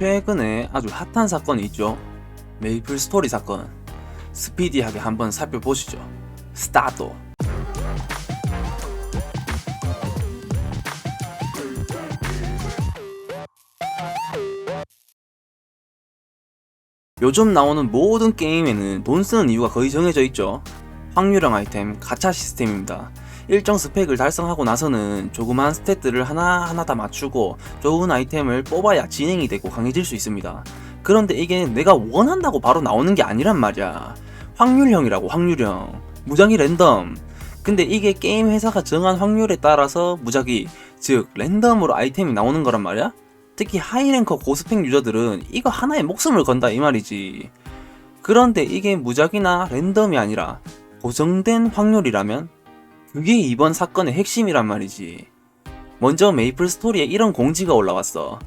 최근에 아주 핫한 사건이 있죠. 메이플 스토리 사건. 스피디하게 한번 살펴보시죠. 스타트. 요즘 나오는 모든 게임에는 돈 쓰는 이유가 거의 정해져 있죠. 확률형 아이템, 가차 시스템입니다. 일정 스펙을 달성하고 나서는 조그만 스탯들을 하나하나 다 맞추고 좋은 아이템을 뽑아야 진행이 되고 강해질 수 있습니다. 그런데 이게 내가 원한다고 바로 나오는 게 아니란 말이야. 확률형이라고 확률형. 무작위 랜덤. 근데 이게 게임 회사가 정한 확률에 따라서 무작위, 즉 랜덤으로 아이템이 나오는 거란 말이야? 특히 하이랭커 고스펙 유저들은 이거 하나에 목숨을 건다 이 말이지. 그런데 이게 무작위나 랜덤이 아니라 고정된 확률이라면 그게 이번 사건의 핵심이란 말이지. 먼저 메이플 스토리에 이런 공지가 올라왔어.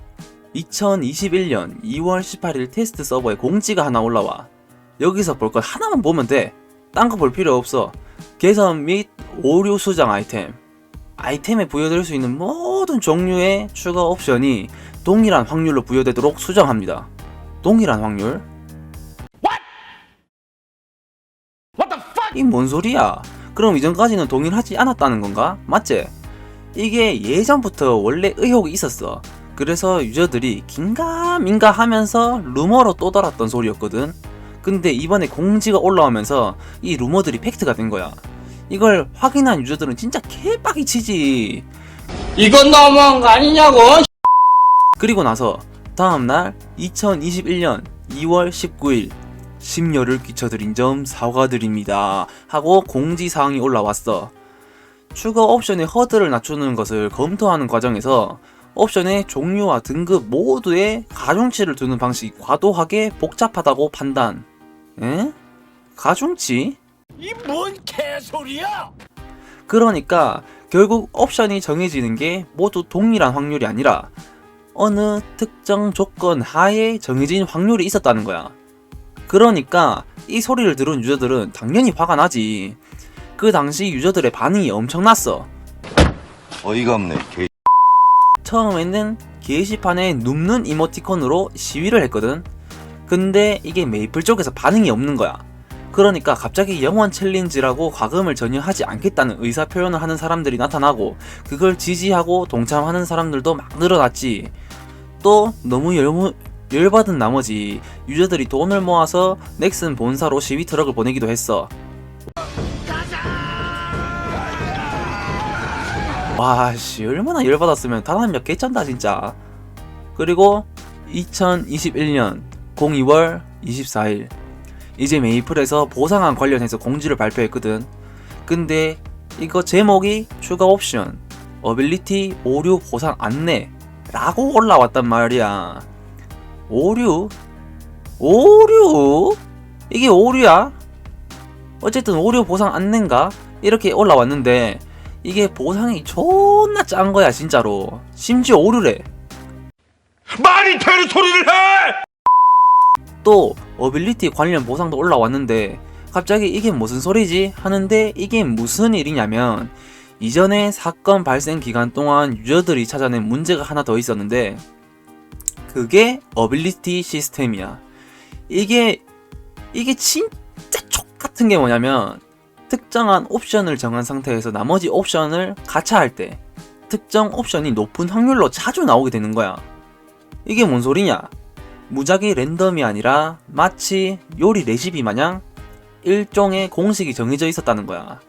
2021년 2월 18일 테스트 서버에 공지가 하나 올라와. 여기서 볼것 하나만 보면 돼. 딴 거 볼 필요 없어. 개선 및 오류 수정 아이템. 아이템에 부여될 수 있는 모든 종류의 추가 옵션이 동일한 확률로 부여되도록 수정합니다. 동일한 확률? 이뭔 소리야? 그럼 이전까지는 동일하지 않았다는 건가? 맞지? 이게 예전부터 원래 의혹이 있었어. 그래서 유저들이 긴가민가 하면서 루머로 떠돌았던 소리였거든. 근데 이번에 공지가 올라오면서 이 루머들이 팩트가 된 거야. 이걸 확인한 유저들은 진짜 개빡이 치지. 이건 너무한 거 아니냐고! 그리고 나서 다음날 2021년 2월 19일 심려를 끼쳐드린 점 사과드립니다 하고 공지사항이 올라왔어 추가 옵션의 허들을 낮추는 것을 검토하는 과정에서 옵션의 종류와 등급 모두에 가중치를 두는 방식이 과도하게 복잡하다고 판단 에? 가중치? 이 뭔 개소리야! 그러니까 결국 옵션이 정해지는 게 모두 동일한 확률이 아니라 어느 특정 조건 하에 정해진 확률이 있었다는 거야. 그러니까 이 소리를 들은 유저들은 당연히 화가 나지. 그 당시 유저들의 반응이 엄청났어. 어이가 없네. 개. 처음에는 게시판에 눕는 이모티콘으로 시위를 했거든. 근데 이게 메이플 쪽에서 반응이 없는 거야. 그러니까 갑자기 영원 챌린지라고 과금을 전혀 하지 않겠다는 의사 표현을 하는 사람들이 나타나고 그걸 지지하고 동참하는 사람들도 막 늘어났지. 또 너무 열, 열받은 나머지 유저들이 돈을 모아서 넥슨 본사로 시위 트럭을 보내기도 했어. 와씨 얼마나 열받았으면 단한 몇 개 짠다 진짜. 그리고 2021년 02월 24일 이제 메이플에서 보상안 관련해서 공지를 발표했거든. 근데 이거 제목이 추가 옵션 어빌리티 오류 보상 안내 라고 올라왔단 말이야. 오류? 오류? 이게 오류야? 어쨌든 오류 보상 안내인가? 이렇게 올라왔는데 이게 보상이 존나 짠 거야 진짜로. 심지어 오류래. 말이 되는 소리를 해! 또 어빌리티 관련 보상도 올라왔는데 갑자기 이게 무슨 소리지 하는데 이게 무슨 일이냐면 이전에 사건 발생 기간 동안 유저들이 찾아낸 문제가 하나 더 있었는데 그게 어빌리티 시스템이야. 이게 이게 진짜 촉 같은 게 뭐냐면 특정한 옵션을 정한 상태에서 나머지 옵션을 가차할 때 특정 옵션이 높은 확률로 자주 나오게 되는 거야. 이게 뭔 소리냐? 무작위 랜덤이 아니라 마치 요리 레시피 마냥 일종의 공식이 정해져 있었다는 거야.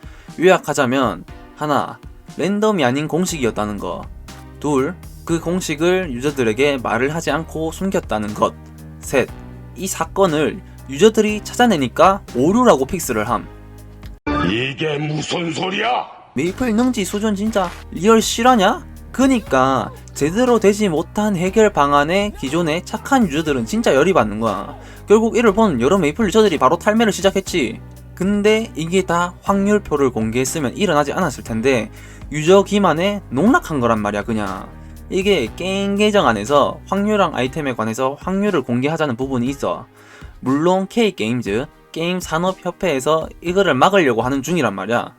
요약하자면 하나, 랜덤이 아닌 공식이었다는 거. 둘, 그 공식을 유저들에게 말을 하지 않고 숨겼다는 것. 셋, 이 사건을 유저들이 찾아내니까 오류라고 픽스를 함. 이게 무슨 소리야? 메이플 능지 수준 진짜 리얼 실화냐? 그니까 제대로 되지 못한 해결 방안에 기존의 착한 유저들은 진짜 열이 받는 거야. 결국 이를 본 여러 메이플 유저들이 바로 탈매를 시작했지. 근데 이게 다 확률표를 공개했으면 일어나지 않았을 텐데 유저 기만에 농락한 거란 말이야 그냥. 이게 게임 계정 안에서 확률형 아이템에 관해서 확률을 공개하자는 부분이 있어. 물론 K게임즈 게임 산업협회에서 이거를 막으려고 하는 중이란 말이야.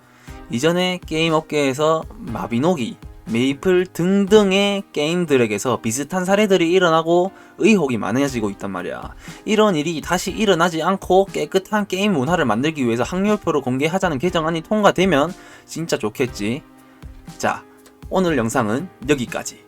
이전에 게임 업계에서 마비노기 메이플 등등의 게임들에게서 비슷한 사례들이 일어나고 의혹이 많아지고 있단 말이야. 이런 일이 다시 일어나지 않고 깨끗한 게임 문화를 만들기 위해서 학렬표로 공개하자는 개정안이 통과되면 진짜 좋겠지. 자, 오늘 영상은 여기까지.